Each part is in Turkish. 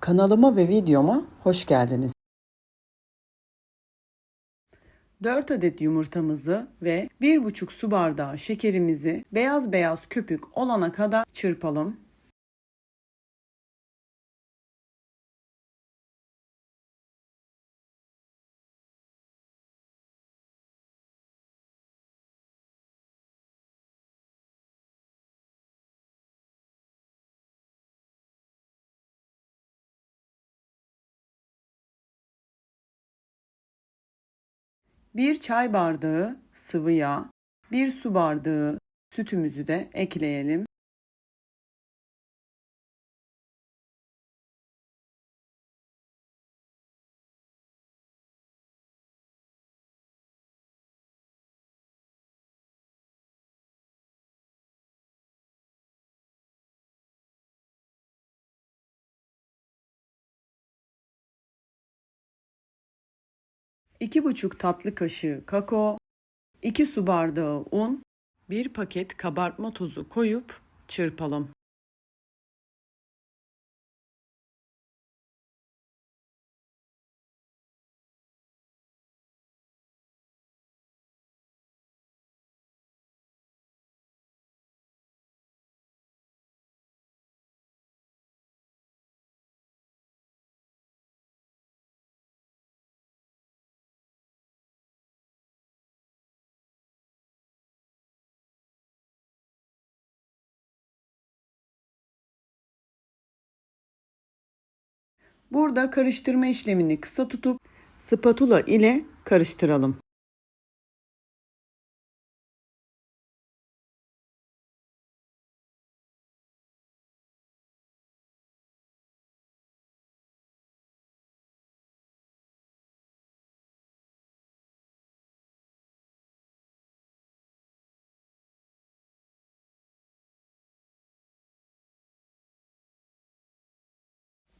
Kanalıma ve videoma hoş geldiniz. 4 adet yumurtamızı ve 1,5 su bardağı şekerimizi beyaz beyaz köpük olana kadar çırpalım. Bir çay bardağı sıvı yağ, bir su bardağı sütümüzü de ekleyelim. İki buçuk tatlı kaşığı kakao, 2 su bardağı un, 1 paket kabartma tozu koyup çırpalım. Burada karıştırma işlemini kısa tutup spatula ile karıştıralım.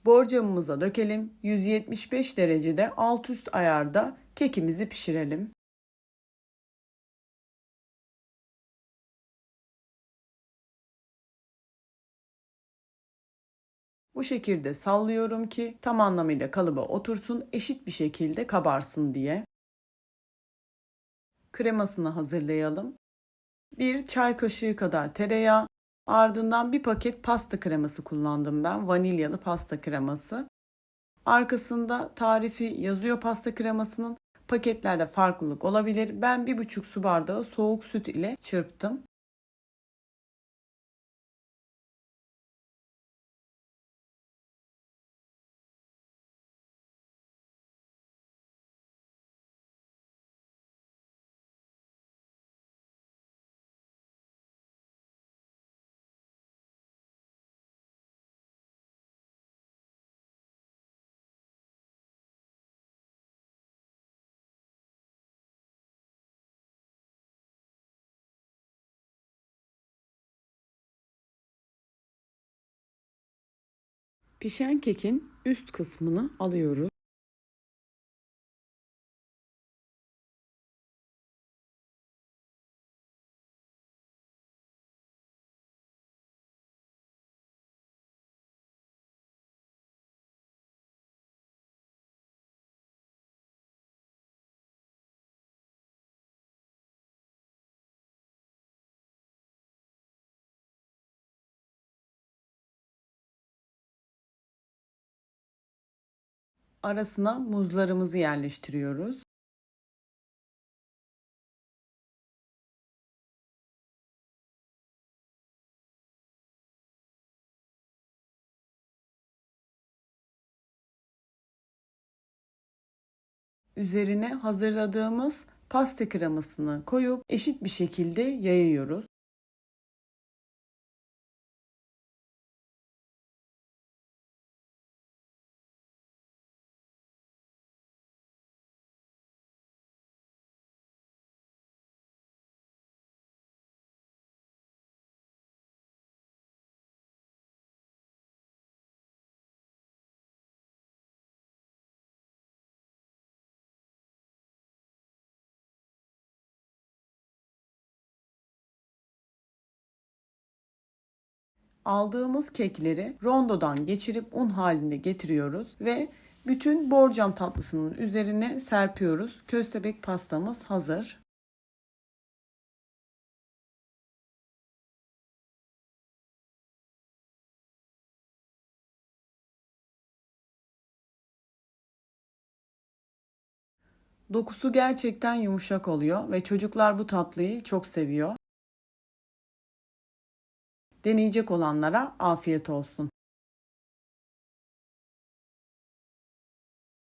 Borcamımıza dökelim. 175 derecede alt üst ayarda kekimizi pişirelim. Bu şekilde sallıyorum ki tam anlamıyla kalıba otursun, eşit bir şekilde kabarsın diye. Kremasını hazırlayalım. Bir çay kaşığı kadar tereyağı, Ardından bir paket pasta kreması kullandım ben. Vanilyalı pasta kreması. Arkasında tarifi yazıyor pasta kremasının. Paketlerde farklılık olabilir. Ben bir buçuk su bardağı soğuk süt ile çırptım. Pişen kekin üst kısmını alıyoruz. Arasına muzlarımızı yerleştiriyoruz. Üzerine hazırladığımız pasta kremasını koyup eşit bir şekilde yayıyoruz. Aldığımız kekleri rondodan geçirip un halinde getiriyoruz ve bütün borcam tatlısının üzerine serpiyoruz. Köstebek pastamız hazır. Dokusu gerçekten yumuşak oluyor ve çocuklar bu tatlıyı çok seviyor. Deneyecek olanlara afiyet olsun.